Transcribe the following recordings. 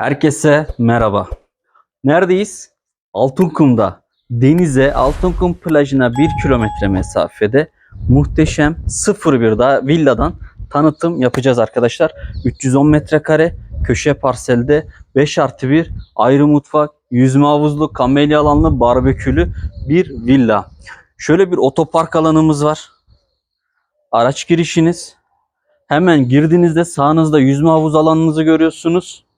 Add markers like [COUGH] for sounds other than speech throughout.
Herkese merhaba. Neredeyiz? Altınkum'da. Denize, Altınkum plajına 1 kilometre mesafede muhteşem 01 daha villadan tanıtım yapacağız arkadaşlar. 310 metrekare köşe parselde 5 artı 1 ayrı mutfak, yüzme havuzlu, kamelya alanlı, barbekülü bir villa. Şöyle bir otopark alanımız var. Araç girişiniz. Hemen girdiğinizde sağınızda yüzme havuz alanınızı görüyorsunuz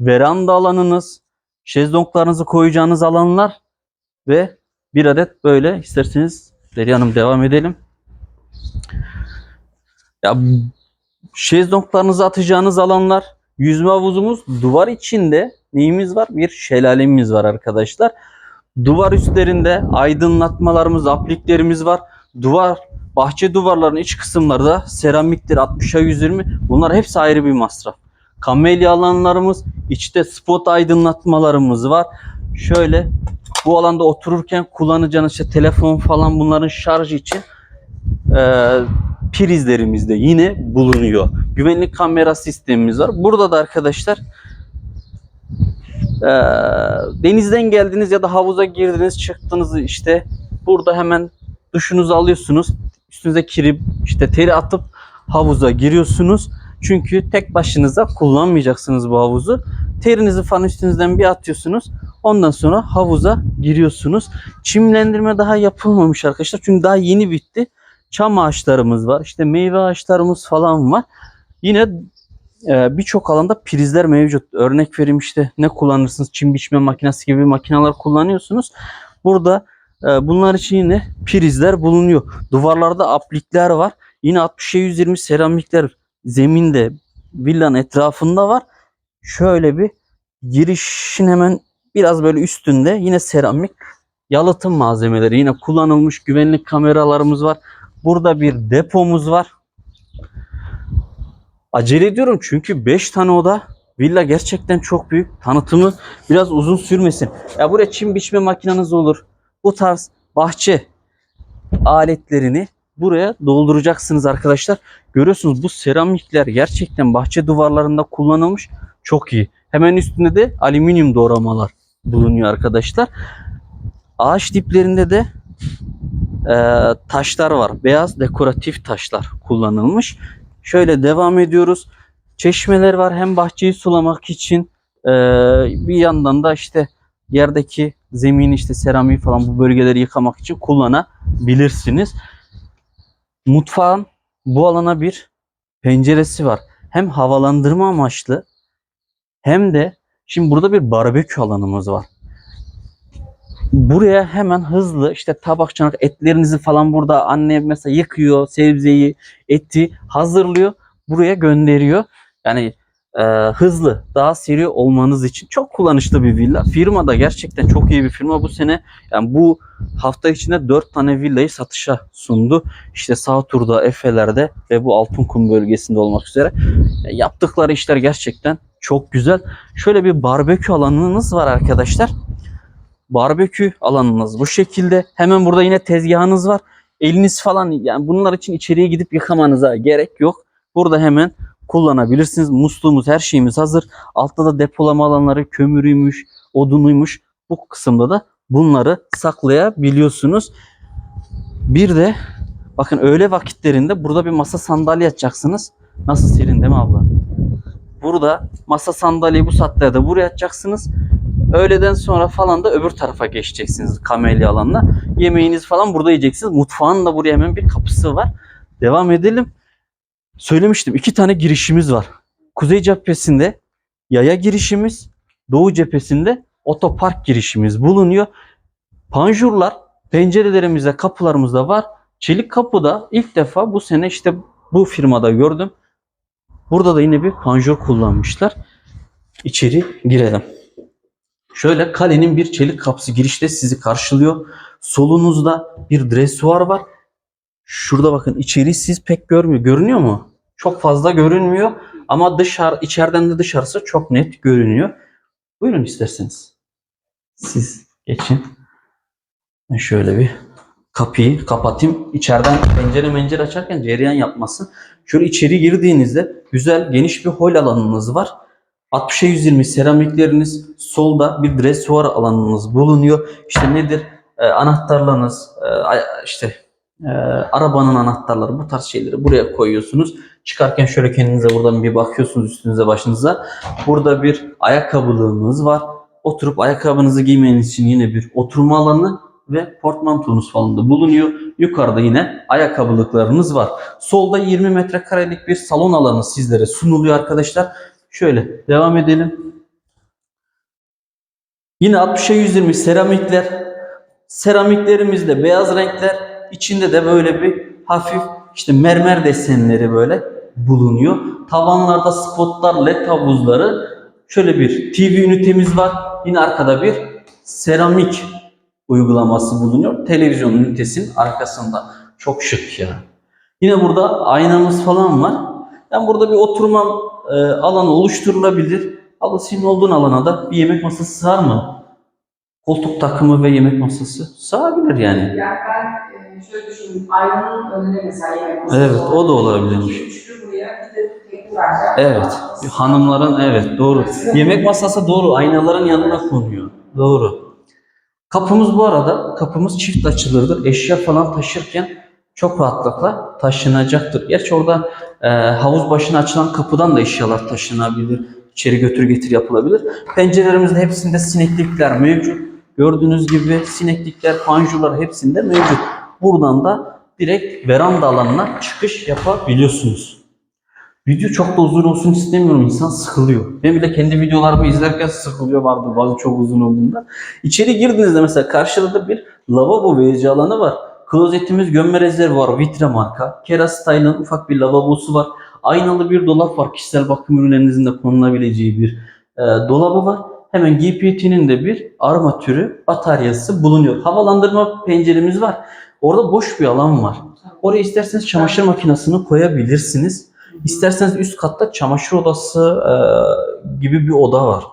veranda alanınız, şezlonglarınızı koyacağınız alanlar ve bir adet böyle isterseniz Deri Hanım devam edelim. Ya şezlonglarınızı atacağınız alanlar, yüzme havuzumuz, duvar içinde neyimiz var? Bir şelalemiz var arkadaşlar. Duvar üstlerinde aydınlatmalarımız, apliklerimiz var. Duvar, bahçe duvarlarının iç kısımları da seramiktir 60'a 120. Bunlar hepsi ayrı bir masraf. Kamelya alanlarımız, içte spot aydınlatmalarımız var. Şöyle bu alanda otururken kullanacağınız işte telefon falan bunların şarjı için e, prizlerimiz de yine bulunuyor. Güvenlik kamera sistemimiz var. Burada da arkadaşlar e, denizden geldiniz ya da havuza girdiniz çıktınız işte burada hemen duşunuzu alıyorsunuz. Üstünüze kirip işte teri atıp havuza giriyorsunuz. Çünkü tek başınıza kullanmayacaksınız bu havuzu. Terinizi falan üstünüzden bir atıyorsunuz. Ondan sonra havuza giriyorsunuz. Çimlendirme daha yapılmamış arkadaşlar. Çünkü daha yeni bitti. Çam ağaçlarımız var. İşte meyve ağaçlarımız falan var. Yine e, birçok alanda prizler mevcut. Örnek vereyim işte ne kullanırsınız? Çim biçme makinesi gibi makineler kullanıyorsunuz. Burada e, bunlar için yine prizler bulunuyor. Duvarlarda aplikler var. Yine 60'a 120 seramikler zeminde villanın etrafında var. Şöyle bir girişin hemen biraz böyle üstünde yine seramik yalıtım malzemeleri yine kullanılmış güvenlik kameralarımız var. Burada bir depomuz var. Acele ediyorum çünkü 5 tane oda villa gerçekten çok büyük. Tanıtımı biraz uzun sürmesin. Ya buraya çim biçme makineniz olur. Bu tarz bahçe aletlerini buraya dolduracaksınız arkadaşlar. Görüyorsunuz bu seramikler gerçekten bahçe duvarlarında kullanılmış. Çok iyi. Hemen üstünde de alüminyum doğramalar bulunuyor arkadaşlar. Ağaç diplerinde de e, taşlar var. Beyaz dekoratif taşlar kullanılmış. Şöyle devam ediyoruz. Çeşmeler var hem bahçeyi sulamak için e, bir yandan da işte yerdeki zemin işte seramiği falan bu bölgeleri yıkamak için kullanabilirsiniz. Mutfağın bu alana bir penceresi var. Hem havalandırma amaçlı hem de şimdi burada bir barbekü alanımız var. Buraya hemen hızlı işte tabak çanak etlerinizi falan burada anne mesela yıkıyor sebzeyi eti hazırlıyor buraya gönderiyor. Yani e, hızlı daha seri olmanız için çok kullanışlı bir villa. Firma da gerçekten çok iyi bir firma bu sene. Yani bu hafta içinde 4 tane villayı satışa sundu. İşte sağ turda Efe'lerde ve bu Altınkum bölgesinde olmak üzere. Ya yaptıkları işler gerçekten çok güzel. Şöyle bir barbekü alanınız var arkadaşlar. Barbekü alanınız bu şekilde. Hemen burada yine tezgahınız var. Eliniz falan yani bunlar için içeriye gidip yıkamanıza gerek yok. Burada hemen kullanabilirsiniz. Musluğumuz her şeyimiz hazır. Altta da depolama alanları kömürüymüş, odunuymuş. Bu kısımda da bunları saklayabiliyorsunuz. Bir de bakın öğle vakitlerinde burada bir masa sandalye açacaksınız. Nasıl serin değil mi abla? Burada masa sandalyeyi bu saatlerde buraya atacaksınız. Öğleden sonra falan da öbür tarafa geçeceksiniz kamelya alanına. Yemeğiniz falan burada yiyeceksiniz. Mutfağın da buraya hemen bir kapısı var. Devam edelim. Söylemiştim iki tane girişimiz var. Kuzey cephesinde yaya girişimiz, doğu cephesinde otopark girişimiz bulunuyor. Panjurlar pencerelerimizde, kapılarımızda var. Çelik kapıda ilk defa bu sene işte bu firmada gördüm. Burada da yine bir panjur kullanmışlar. İçeri girelim. Şöyle kalenin bir çelik kapısı girişte sizi karşılıyor. Solunuzda bir dresuar var. Şurada bakın içeri siz pek görmüyor. Görünüyor mu? Çok fazla görünmüyor ama dışarı içeriden de dışarısı çok net görünüyor. Buyurun isterseniz. Siz geçin. Ben şöyle bir kapıyı kapatayım. İçeriden pencere mencere açarken cereyan yapmasın. Şöyle içeri girdiğinizde güzel geniş bir hol alanınız var. 60'a 120 seramikleriniz, solda bir dresuar alanınız bulunuyor. İşte nedir? Ee, anahtarlarınız, e, işte e, arabanın anahtarları bu tarz şeyleri buraya koyuyorsunuz. Çıkarken şöyle kendinize buradan bir bakıyorsunuz üstünüze başınıza. Burada bir ayakkabılığınız var. Oturup ayakkabınızı giymeniz için yine bir oturma alanı ve portmantonuz falan da bulunuyor. Yukarıda yine ayakkabılıklarınız var. Solda 20 metrekarelik bir salon alanı sizlere sunuluyor arkadaşlar. Şöyle devam edelim. Yine 60'a 120 seramikler. Seramiklerimizde beyaz renkler. İçinde de böyle bir hafif işte mermer desenleri böyle bulunuyor. Tavanlarda spotlar, led havuzları. Şöyle bir TV ünitemiz var. Yine arkada bir seramik uygulaması bulunuyor. Televizyon ünitesinin arkasında. Çok şık ya. Yine burada aynamız falan var. Yani burada bir oturma e, alanı oluşturulabilir. Abla senin olduğun alana da bir yemek masası sığar mı? Koltuk takımı ve yemek masası sığabilir yani. Yani ben e, şöyle düşündüm, aynanın önüne mesela yemek masası Evet, o da olabilirmiş. Üçlü buraya bir de. Evet. Hanımların evet doğru. Yemek masası doğru. Aynaların yanına konuyor. Doğru. Kapımız bu arada kapımız çift açılırdır. Eşya falan taşırken çok rahatlıkla taşınacaktır. Gerçi orada e, havuz başına açılan kapıdan da eşyalar taşınabilir. İçeri götür getir yapılabilir. Pencerelerimizde hepsinde sineklikler mevcut. Gördüğünüz gibi sineklikler, panjurlar hepsinde mevcut. Buradan da direkt veranda alanına çıkış yapabiliyorsunuz. Video çok da uzun olsun istemiyorum. İnsan sıkılıyor. Ben bile kendi videolarımı izlerken sıkılıyor vardı bazı çok uzun olduğunda. İçeri girdiğinizde mesela karşıda da bir lavabo verici alanı var. Klozetimiz gömme rezervuar vitre marka. Kera Style'ın ufak bir lavabosu var. Aynalı bir dolap var. Kişisel bakım ürünlerinizin de konulabileceği bir e, dolabı var. Hemen GPT'nin de bir armatürü, bataryası bulunuyor. Havalandırma penceremiz var. Orada boş bir alan var. Oraya isterseniz çamaşır makinesini koyabilirsiniz. İsterseniz üst katta çamaşır odası e, gibi bir oda var.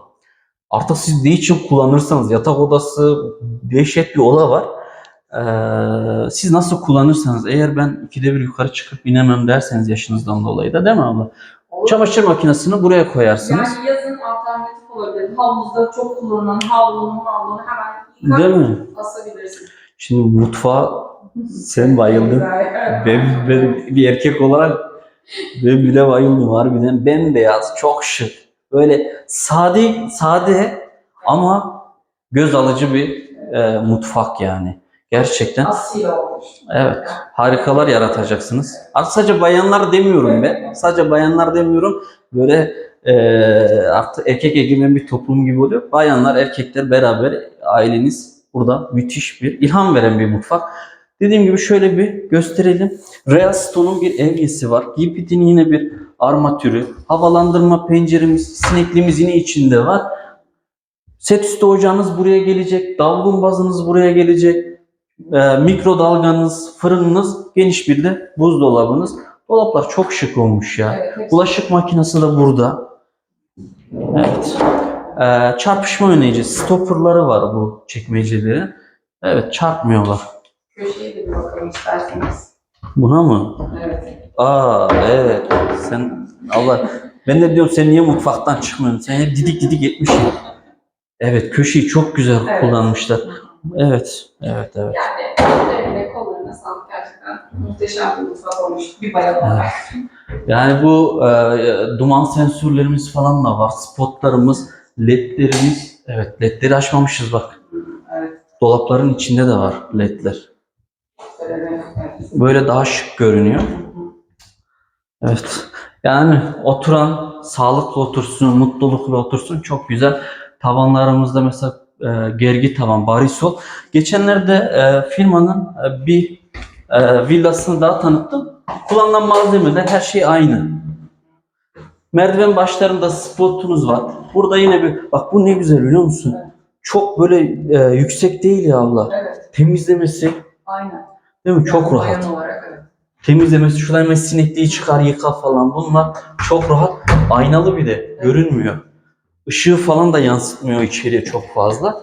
Artık siz ne için kullanırsanız yatak odası dehşet bir oda var. E, siz nasıl kullanırsanız eğer ben ikide bir yukarı çıkıp inemem derseniz yaşınızdan dolayı da değil mi abla? Olur. Çamaşır makinesini buraya koyarsınız. Yani yazın alternatif olabilir. Havuzda çok kullanılan havlunun havlunu hemen Değil yıkar mi? asabilirsin. Şimdi mutfağa sen bayıldın. [LAUGHS] Ben, ben bir erkek olarak ben bile bayıldım harbiden. Bembeyaz, çok şık. Böyle sade, sade ama göz alıcı bir e, mutfak yani. Gerçekten. Asil olmuş. Evet. Harikalar yaratacaksınız. Artık sadece bayanlar demiyorum ben. Sadece bayanlar demiyorum. Böyle e, artık erkek egemen bir toplum gibi oluyor. Bayanlar, erkekler beraber aileniz burada müthiş bir ilham veren bir mutfak. Dediğim gibi şöyle bir gösterelim. Real Stone'un bir evyesi var. GPT'nin yine bir armatürü. Havalandırma penceremiz, sinekliğimiz yine içinde var. Set üstü ocağınız buraya gelecek. Davlumbazınız buraya gelecek. Ee, mikrodalganız, fırınınız, geniş bir de buzdolabınız. Dolaplar çok şık olmuş ya. Evet, Bulaşık makinesi de burada. Evet. Ee, çarpışma önleyici stopperları var bu çekmecelerin. Evet çarpmıyorlar. Köşeye de bir bakalım isterseniz. Buna mı? Evet. Aa evet. Sen Allah ben de diyorum sen niye mutfaktan çıkmıyorsun? Sen hep didik didik etmişsin. Evet köşeyi çok güzel Evet. kullanmışlar. Evet. Evet evet. Yani ellerine kollarına sağlık gerçekten muhteşem bir mutfak olmuş bir bayan olarak. Yani bu e, duman sensörlerimiz falan da var. Spotlarımız, ledlerimiz. Evet ledleri açmamışız bak. Evet. Dolapların içinde de var ledler. Böyle daha şık görünüyor. Evet. Yani oturan sağlıklı otursun, mutlulukla otursun çok güzel. Tavanlarımızda mesela e, gergi tavan, barisol. Geçenlerde e, firmanın e, bir e, villasını daha tanıttım. Kullanılan malzemeler her şey aynı. Merdiven başlarında spotunuz var. Burada yine bir bak bu ne güzel biliyor musun? Çok böyle e, yüksek değil ya Allah. Evet. Temizlemesi Aynen. değil mi? Çok Yani rahat Bayan olarak evet. temizlemesi, şuradan hemen sinekliği çıkar yıka falan bunlar çok rahat. Aynalı bir de görünmüyor. Işığı falan da yansıtmıyor içeriye çok fazla.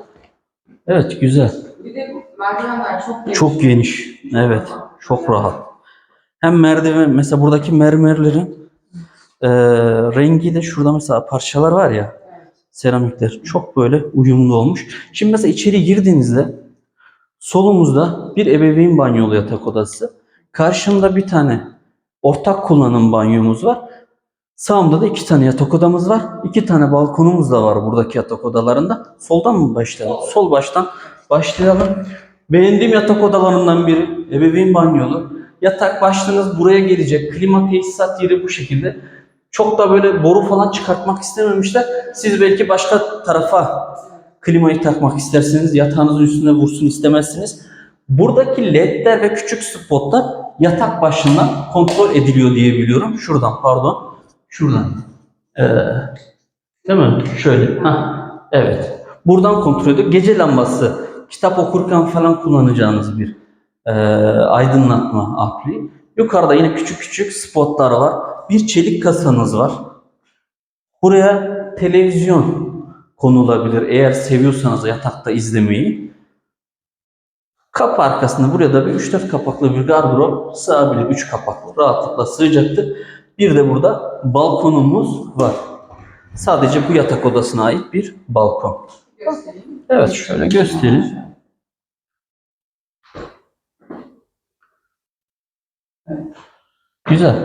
Evet güzel. Bir de merdivenler çok geniş. Çok geniş. Evet. Çok rahat. Hem merdiven mesela buradaki mermerlerin Ee, rengi de şurada mesela parçalar var ya seramikler çok böyle uyumlu olmuş. Şimdi mesela içeri girdiğinizde solumuzda bir ebeveyn banyolu yatak odası. Karşımda bir tane ortak kullanım banyomuz var. Sağımda da iki tane yatak odamız var. İki tane balkonumuz da var buradaki yatak odalarında. Soldan mı başlayalım? Sol baştan başlayalım. Beğendiğim yatak odalarından biri ebeveyn banyolu. Yatak başlığınız buraya gelecek. Klima tesisat yeri bu şekilde. Çok da böyle boru falan çıkartmak istememişler. Siz belki başka tarafa klimayı takmak isterseniz yatağınızın üstüne vursun istemezsiniz. Buradaki ledler ve küçük spotlar yatak başından kontrol ediliyor diye biliyorum. Şuradan pardon. Şuradan. Ee, değil mi? Şöyle. Hah, evet. Buradan kontrol ediyor. Gece lambası. Kitap okurken falan kullanacağınız bir e, aydınlatma apli. Yukarıda yine küçük küçük spotlar var. Bir çelik kasanız var. Buraya televizyon konulabilir eğer seviyorsanız yatakta izlemeyi. Kapı arkasında buraya da bir 3-4 kapaklı bir gardırop sığabilir. 3 kapaklı rahatlıkla sığacaktır. Bir de burada balkonumuz var. Sadece bu yatak odasına ait bir balkon. Evet şöyle göstereyim. Güzel.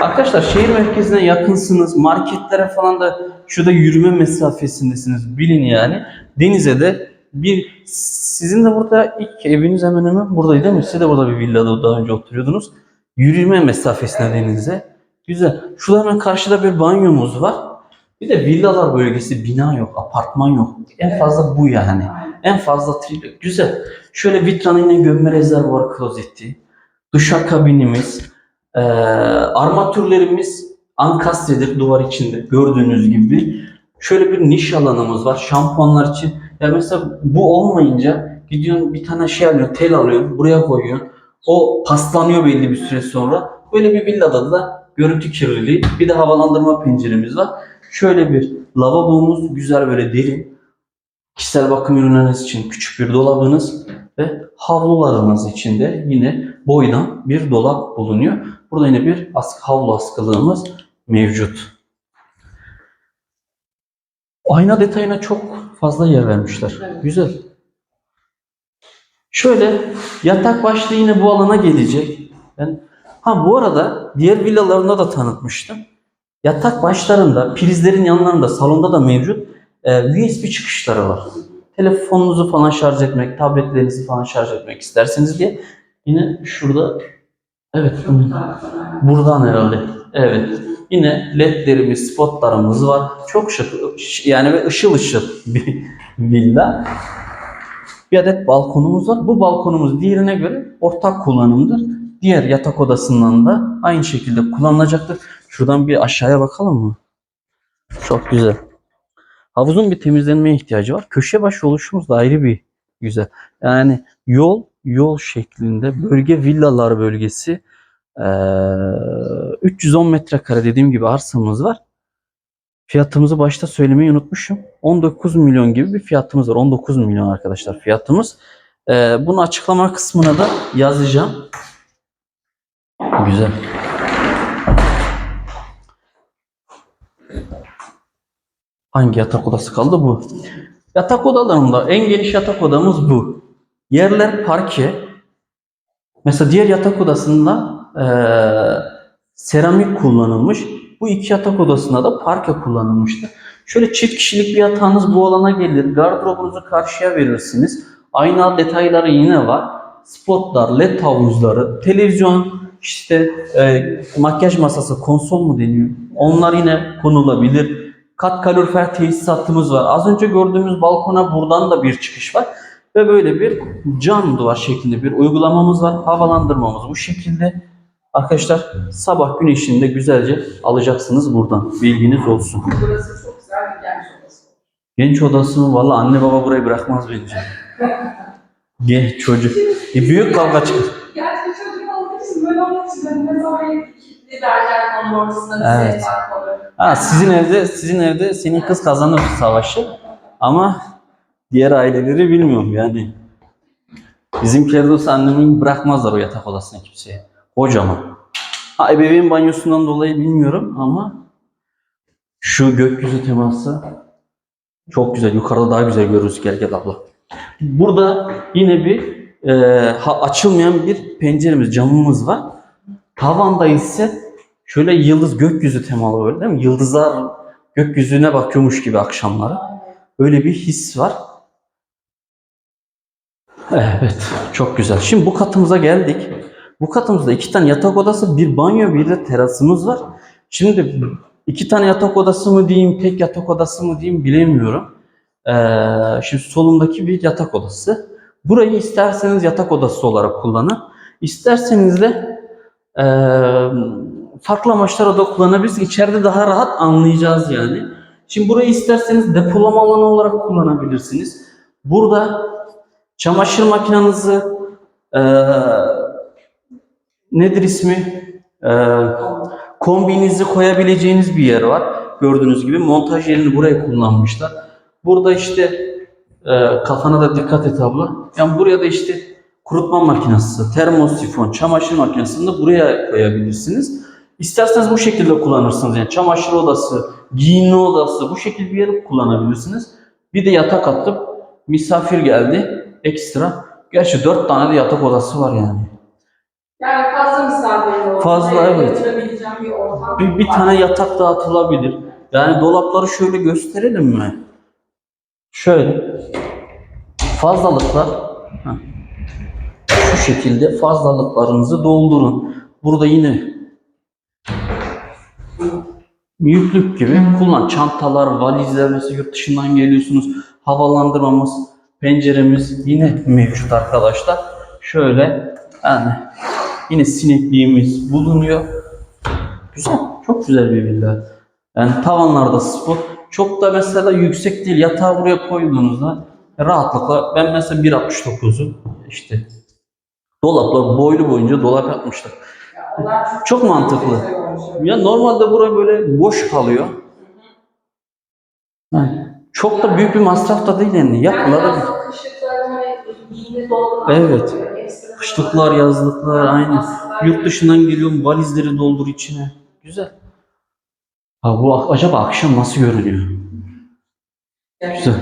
Arkadaşlar şehir merkezine yakınsınız. Marketlere falan da şurada yürüme mesafesindesiniz. Bilin yani. Denize de bir sizin de burada ilk eviniz hemen hemen buradaydı değil mi? Siz de burada bir villada daha önce oturuyordunuz. Yürüme mesafesine denize. Güzel. Hemen karşıda bir banyomuz var. Bir de villalar bölgesi bina yok, apartman yok. En fazla bu yani. En fazla triplex. Güzel. Şöyle vitranı yine gömme rezervuar klozeti. Duşakabinimiz. Ee, armatürlerimiz ankastredir duvar içinde gördüğünüz gibi. Şöyle bir niş alanımız var şampuanlar için. Ya mesela bu olmayınca gidiyorsun bir tane şey alıyorsun, tel alıyorsun, buraya koyuyorsun. O paslanıyor belli bir süre sonra. Böyle bir villada da görüntü kirliliği. Bir de havalandırma penceremiz var. Şöyle bir lavabomuz güzel böyle derin. Kişisel bakım ürünleriniz için küçük bir dolabınız ve havlularınız için de yine boydan bir dolap bulunuyor. Burada yine bir askı, havlu askılığımız mevcut. Ayna detayına çok fazla yer vermişler. Evet. Güzel. Şöyle yatak başlığı yine bu alana gelecek. Ben ha bu arada diğer villalarında da tanıtmıştım. Yatak başlarında, prizlerin yanlarında, salonda da mevcut e, USB çıkışları var. Telefonunuzu falan şarj etmek, tabletlerinizi falan şarj etmek isterseniz diye. Yine şurada, evet buradan herhalde. Evet. Yine ledlerimiz, spotlarımız var. Çok şık, yani ve ışıl ışıl bir villa. Bir adet balkonumuz var. Bu balkonumuz diğerine göre ortak kullanımdır. Diğer yatak odasından da aynı şekilde kullanılacaktır. Şuradan bir aşağıya bakalım mı? Çok güzel. Havuzun bir temizlenmeye ihtiyacı var. Köşe başı oluşumuz da ayrı bir güzel. Yani yol yol şeklinde bölge villalar bölgesi eee, 310 metrekare dediğim gibi arsamız var. Fiyatımızı başta söylemeyi unutmuşum. 19 milyon gibi bir fiyatımız var. 19 milyon arkadaşlar fiyatımız. Eee bunu açıklama kısmına da yazacağım. Güzel. Hangi yatak odası kaldı bu? Yatak odalarında en geniş yatak odamız bu. Yerler parke. Mesela diğer yatak odasında eee, seramik kullanılmış. Bu iki yatak odasında da parke kullanılmıştı. Şöyle çift kişilik bir yatağınız bu alana gelir. Gardırobunuzu karşıya verirsiniz. Ayna detayları yine var. Spotlar, led havuzları, televizyon, işte e, makyaj masası, konsol mu deniyor? Onlar yine konulabilir. Kat kalorifer tesisatımız var. Az önce gördüğümüz balkona buradan da bir çıkış var. Ve böyle bir cam duvar şeklinde bir uygulamamız var. Havalandırmamız bu şekilde. Arkadaşlar sabah güneşini de güzelce alacaksınız buradan. Bilginiz olsun. Burası çok güzel bir genç odası. Genç odası mı? Valla anne baba burayı bırakmaz bence. [LAUGHS] Genç çocuk. E, büyük kavga çıkar. Gerçi çocuk olduğu için böyle olmak için de ne zaman kilitli ortasında bir Evet. kalır. Ha, sizin evde sizin evde senin kız kazanır savaşı. Ama diğer aileleri bilmiyorum yani. Bizimkiler de olsa annemi bırakmazlar o yatak odasına kimseye. Kocaman. Ha ebeveyn banyosundan dolayı bilmiyorum ama şu gökyüzü teması çok güzel. Yukarıda daha güzel görürüz. Gel gel abla. Burada yine bir e, ha- açılmayan bir penceremiz, camımız var. Tavanda ise şöyle yıldız gökyüzü temalı böyle değil mi? Yıldızlar gökyüzüne bakıyormuş gibi akşamları. Öyle bir his var. Evet, çok güzel. Şimdi bu katımıza geldik. Bu katımızda iki tane yatak odası, bir banyo, bir de terasımız var. Şimdi iki tane yatak odası mı diyeyim, tek yatak odası mı diyeyim bilemiyorum. Ee, şimdi solumdaki bir yatak odası. Burayı isterseniz yatak odası olarak kullanın. İsterseniz de ee, farklı amaçlara da kullanabilirsiniz. İçeride daha rahat anlayacağız yani. Şimdi burayı isterseniz depolama alanı olarak kullanabilirsiniz. Burada çamaşır makinenizi ee, nedir ismi? Ee, kombinizi koyabileceğiniz bir yer var. Gördüğünüz gibi montaj yerini buraya kullanmışlar. Burada işte e, kafana da dikkat et abla. Yani buraya da işte kurutma makinesi, termosifon, çamaşır makinesini de buraya koyabilirsiniz. İsterseniz bu şekilde kullanırsınız. Yani çamaşır odası, giyinme odası bu şekilde bir yere kullanabilirsiniz. Bir de yatak atıp misafir geldi ekstra. Gerçi dört tane de yatak odası var yani. Yani fazla misafir. Fazla, evet. bir ortam Bir, bir var. tane yatak dağıtılabilir. Yani dolapları şöyle gösterelim mi? Şöyle. Fazlalıklar. Heh. Şu şekilde fazlalıklarınızı doldurun. Burada yine yüklük gibi kullan. Çantalar, valizler mesela yurt dışından geliyorsunuz. Havalandırmamız, penceremiz yine mevcut arkadaşlar. Şöyle yani yine sinekliğimiz bulunuyor. Güzel. Çok güzel bir villa. Yani tavanlarda spot. Çok da mesela yüksek değil. Yatağı buraya koyduğunuzda rahatlıkla ben mesela 1.69'u işte dolaplar boylu boyunca dolap yapmışlar. Ya, Çok mantıklı. Ya normalde bura böyle boş kalıyor. Yani çok da büyük bir masraf da değil yani. Yani o kışlıkların hani Evet. Kışlıklar, yazlıklar aynı. Yurt dışından geliyorum valizleri doldur içine. Güzel. Ha bu acaba akşam nasıl görünüyor? Güzel.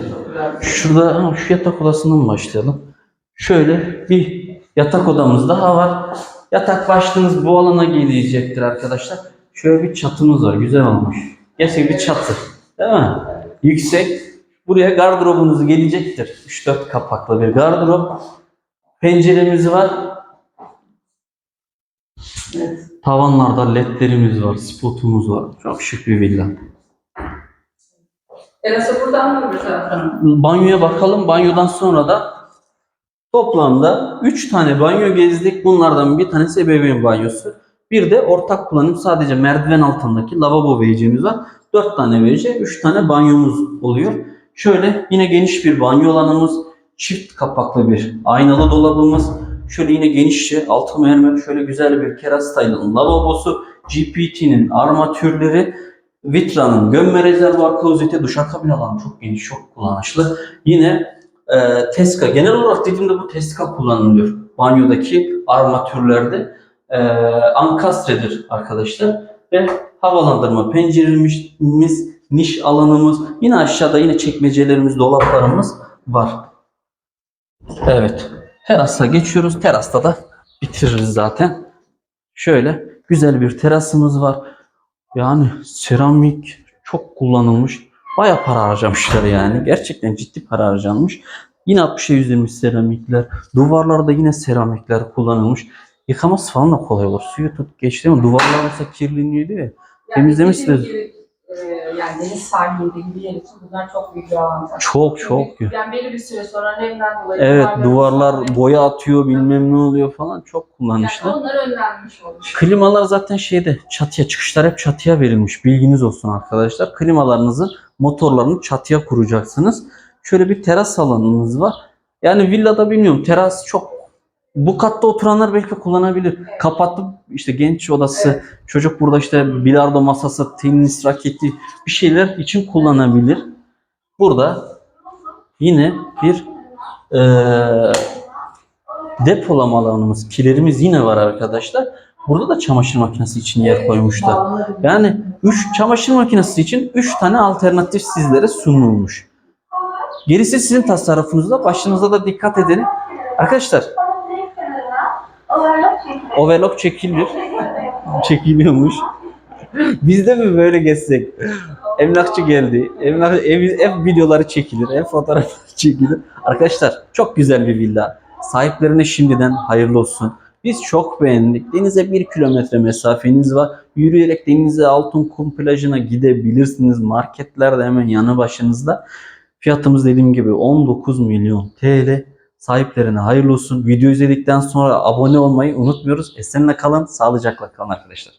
Şurada ha, şu yatak odasından başlayalım. Şöyle bir yatak odamız daha var. Yatak başlığınız bu alana gelecektir arkadaşlar. Şöyle bir çatımız var. Güzel olmuş. Gerçek bir çatı. Değil mi? Yüksek. Buraya gardırobunuz gelecektir. 3-4 kapaklı bir gardırop. Penceremiz var. Evet. Tavanlarda ledlerimiz var. Spotumuz var. Çok şık bir villa. Terası buradan mı taraftan? Banyoya bakalım. Banyodan sonra da toplamda 3 tane banyo gezdik. Bunlardan bir tanesi ebeveyn banyosu. Bir de ortak kullanım sadece merdiven altındaki lavabo WC'miz var. 4 tane WC, 3 tane banyomuz oluyor. Şöyle yine geniş bir banyo alanımız, çift kapaklı bir aynalı dolabımız. Şöyle yine genişçe altı mermer şöyle güzel bir kerastaylı lavabosu, GPT'nin armatürleri, Vitra'nın gömme rezervuar klozeti, duşakabin alanı çok geniş, çok kullanışlı. Yine e, Teska, genel olarak dediğimde bu Teska kullanılıyor. Banyodaki armatürlerde e, ankastredir arkadaşlar. Ve havalandırma penceremiz, niş alanımız, yine aşağıda yine çekmecelerimiz, dolaplarımız var. Evet. Terasa geçiyoruz. Terasta da bitiririz zaten. Şöyle güzel bir terasımız var. Yani seramik çok kullanılmış. Baya para harcamışlar yani. Gerçekten ciddi para harcanmış. Yine 60'a yüzülmüş seramikler. Duvarlarda yine seramikler kullanılmış. Yıkaması falan da kolay olur. Suyu tut geçti ama duvarlar mesela kirleniyordu ya. Temizlemiş dediğim de- gibi, e, yani deniz sahilinde gibi yer için bunlar çok büyük bir avantaj. Çok çok. Yani belli bir süre sonra nemden dolayı Evet duvarlar ıslanıyor. boya atıyor bilmem ne oluyor falan. Çok kullanışlı. yani onlar önlenmiş olmuş. Klimalar zaten şeyde çatıya çıkışlar hep çatıya verilmiş. Bilginiz olsun arkadaşlar. Klimalarınızı motorlarını çatıya kuracaksınız. Şöyle bir teras alanınız var. Yani villada bilmiyorum teras çok bu katta oturanlar belki kullanabilir. Kapatıp işte genç odası, Evet. çocuk burada işte bilardo masası, tenis raketi bir şeyler için kullanabilir. Burada yine bir eee depolama alanımız, kilerimiz yine var arkadaşlar. Burada da çamaşır makinesi için yer koymuşlar. Yani 3 çamaşır makinesi için 3 tane alternatif sizlere sunulmuş. Gerisi sizin tasarrufunuzda. Başınıza da dikkat edin. Arkadaşlar overlock çekilir. [LAUGHS] Çekiliyormuş. Biz de mi böyle geçsek? Emlakçı geldi. Emlak, ev, ev videoları çekilir. Ev fotoğrafları [LAUGHS] çekilir. Arkadaşlar çok güzel bir villa. Sahiplerine şimdiden hayırlı olsun. Biz çok beğendik. Denize bir kilometre mesafeniz var. Yürüyerek denize altın kum plajına gidebilirsiniz. Marketler de hemen yanı başınızda. Fiyatımız dediğim gibi 19 milyon TL. Sahiplerine hayırlı olsun. Video izledikten sonra abone olmayı unutmuyoruz. Esenle kalın, sağlıcakla kalın arkadaşlar.